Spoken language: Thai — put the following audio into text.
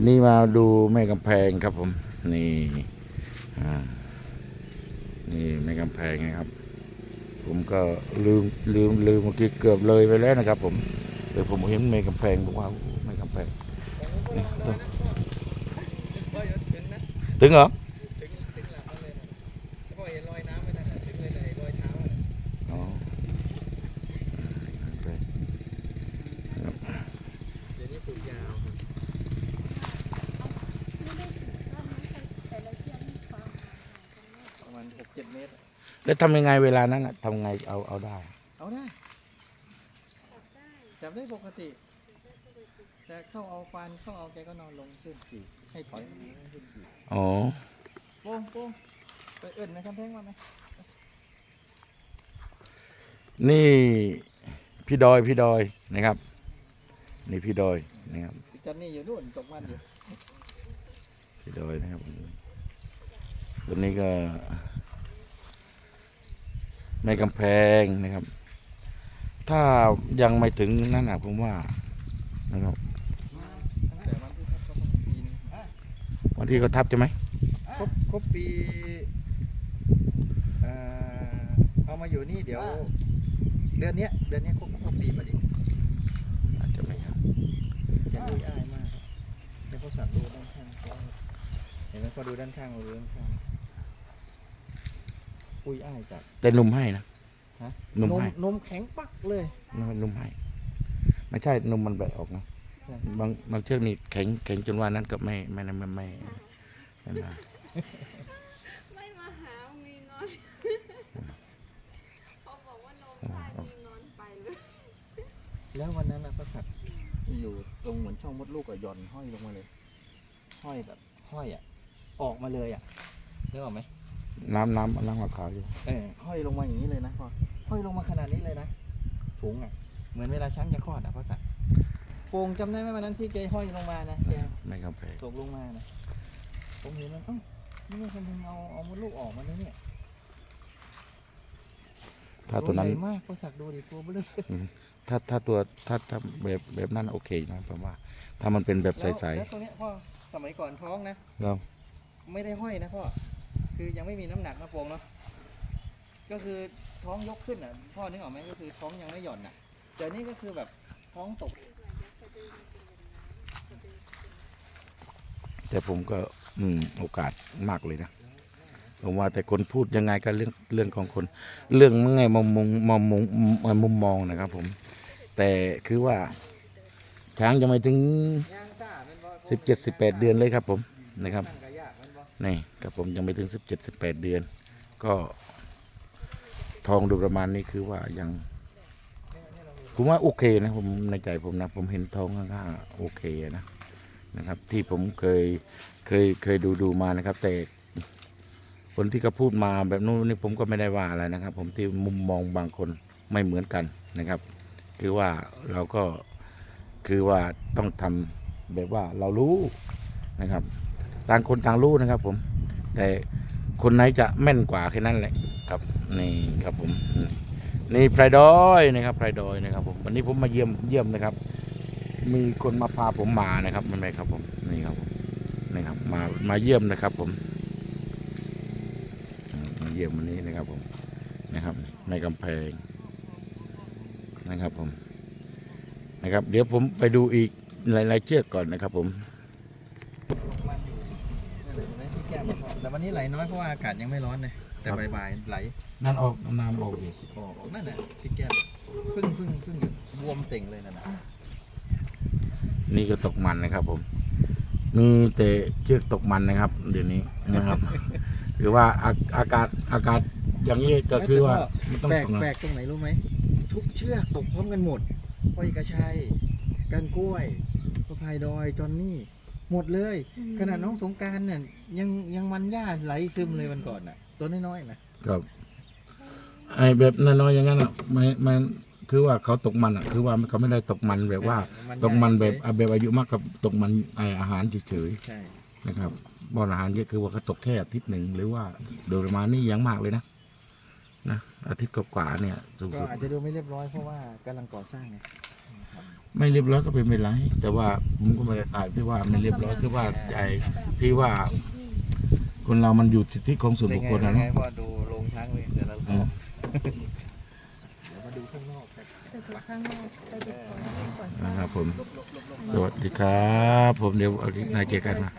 ทีนี้มาดูแม่กำแพงครับผม นี่อ่านี่แม่กำแพงนะครับ ผมก็ลืมลืมลืมเมื่อกี้เกือบเลยไปแล้วนะครับ ผมแต่ผมเห็นแม่กำแพงบอกว่าโอ้แม่กำแพงนี่ต้องถึงเหรออ๋อแม่กำแพง ประมาณหกเจ็ดเมตร แล้วทำยังไงเวลานั้นน่ะทำไงเอาเอาได้ เอาได้จับได้ปกติ แต่เข้าเอาฟันเข้าเอาแกก็นอนลงขึ้นขี่ให้ถอยมาขึ้นขี่อ๋อโป้งโป้งไปเอิ่นนะครับแพงมาไหมนี่พี่ดอยพี่ดอยนะครับ นี่พี่ดอยนะครับจันนี่อยู่นู่นตกมันอยู่พี่ดอยนะครับตัวนี้ก็ แม่กำแพงนะครับ ถ้ายังไม่ถึงนั่นนะผมว่านะครับตั้งแต่วันที่ทับก็ประมาณปีนึงวันที่เขาทับใช่ไหมครบครบปีเอ่อเอามาอยู่นี่เดี๋ยว เดือนเนี้ยเดือนเนี้ยครบครบปีพอดีอาจจะไม่ครับแกดูอ้ายมากเดี๋ยวเขาสั่งดูด้านข้างเห็นไหมเขาดูด้านข้างเราดูด้านข้าง ปุ้ยอ้ายจัด แต่นุ่มให้นะฮะนุ่มนมให้นมแข็งปักเลยนุ่มให้ไม่ใช่นุ่มมันแบะออกนะใช่ บางบางเชือกนี่แข็งแข็งจนว่านั้นก็ไม่ไม่ไม่ไม่ไม่ไม่มาไม่มาหามีงอนเขาบอกว่านมได้มีงอนไปเลย แล้ววันนั้นนะก็สัตว์อยู่ตรงเหมือนช่องมดลูกอะหย่อนห้อยลงมาเลย ห้อยแบบ ห้อยอะออกมาเลยอะนึกออกไหม น้ำน้ำน้ำมะพร้าวอยู่เออห้อยลงมาอย่างนี้เลยนะพ่อห้อยลงมาขนาดนี้เลยนะถุงอะเหมือนเวลาช้างจะคลอดอะพ่อสัตว์โป่งจำได้ไหมวันนั้นที่แกห้อยลงมานะแกไม่กำแพงตกลงมานะผมเห็นมันเอ้านี่มันคนนึงเอาเอามดลูกออกมาแล้วเนี่ยถ้าตัวนั้นใหญ่มากพ่อสักดิ์ดูดิตัวเบลอถ้าถ้าตัวถ้าถ้าแบบแบบนั้นโอเคนะผมว่า ถ้ามันเป็นแบบใสแล้วแล้วตรงเนี้ยพ่อสมัยก่อนท้องนะๆเราไม่ได้ห้อยนะพ่อ คือยังไม่มีน้ำหนักนะโปงเนาะก็คือท้องยกขึ้นอะ พ่อนึกออกไหมก็คือท้องยังไม่หย่อนอะแต่นี่ก็คือแบบท้องตก แต่ผมก็ อืม โอกาสมากเลยนะผมว่าแต่คนพูดยังไงก็เรื่องเรื่องของคน เรื่องมันไงมุมมองมุมมองมุมมองนะครับ ผม แต่คือว่าช้างยังไม่ถึงสิบเจ็ดสิบแปดเดือนเลยครับ ผมนะครับ เป็นบ่นี่ครับผมยังไม่ถึงสิบเจ็ดสิบแปดเดือน ก็ทองดูประมาณนี้คือว่ายัง ผมว่าโอเคนะผมในใจผมนะ ผมเห็นทองข้างๆโอเคนะนะครับ ที่ผมเคยเคยเคยดูดูมานะครับ แต่คนที่เขาพูดมาแบบนู้นนี่ผมก็ไม่ได้ว่าอะไรนะครับ ผมที่มุมมองบางคนไม่เหมือนกันนะครับ คือว่าเราก็คือว่าต้องทำแบบว่าเรารู้นะครับ ต่างคนต่างรู้นะครับ ผม แต่คนไหนจะแม่นกว่าแค่นั้นแหละครับนี่ครับผม นี่ไพรดอยนะครับไพรดอยนะครับ ผมวันนี้ผมมาเยี่ยมเยี่ยมนะครับ มีคนมาพาผมมานะครับมันไหมครับ ผมนี่ครับผมนี่ครับ มามาเยี่ยมนะครับ ผมมมาเยี่ยมวันนี้นะครับ ผมนะครับ ในกำแพงนะครับ ผมนะครับ เดี๋ยวผมไปดูอีกหลาย ๆ เชือกก่อนนะครับ ผม มันอยู่นั่นแหละเห็นไหมที่แก้มมันแต่ วันนี้ไหลน้อยเพราะว่าอากาศยังไม่ร้อนเลยแต่ครับบ่ายๆไหลนั่นออกน้ำออกอยู่ออกนั่นแหละที่แก้มเพึ่งเพึ่งเพึ่งอยู่บวมเต่งเลยนั่นน่ะนี่ก็ตกมันนะครับ ผม มีแต่เชือกตกมันนะครับ เดี๋ยวนี้นะครับหรือว่าอาอากาศอากาศอย่างนี้ก็คือว่ามันต้องแปลกตกนะแปลกตรงไหนรู้ไหมทุกเชือกตกพร้อมกันหมดพ่อเอกชัยกันกล้วยพระพายดอยจอนนี่ หมดเลยขนาดน้องสงกรารเนี่ยยังยังมันหญ้าไหลซึมเลยวันก่อนน่ะ ตัวน้อยๆนะครับ ไอ้แบบน้อยๆอย่างนั้นอะมันมันคือว่าเขาตกมันอะ คือว่าเขาไม่ได้ตกมันแบบว่า ตกมันแบบอะแบบอายุมากกับตกมันไออาหารเฉยใช่ ๆนะครับบอนอาหารเยอะคือว่าเขาตกแค่อาทิตย์หนึ่งหรือว่าโดยประมาณนี้ยังมากเลยนะนะอาทิตย์กว่าๆเนี่ยสูงก็สุดอาจจะดูไม่เรียบร้อยเพราะว่ากำลังก่อสร้างไงนะครับ ไม่เรียบร้อยก็เป็นไม่ไรแต่ว่าผมก็ไม่ได้ตายที่ว่าไม่เรียบร้อยคือว่าไอ้ที่ว่า คนเรามันอยู่สิทธิของส่วนเป็บุนคไงคลเป็นะนไงเนาะพ่อดูโรงช้างเลยแต่ละรอือมบเดี๋ยวมาดูข้างนอกกันไปดูข้างนอกไปดูก่อนก่อนสนะร้างครับผม สวัสดีครับ ผมเดี๋ยวเอาที่นายเจอกันนะ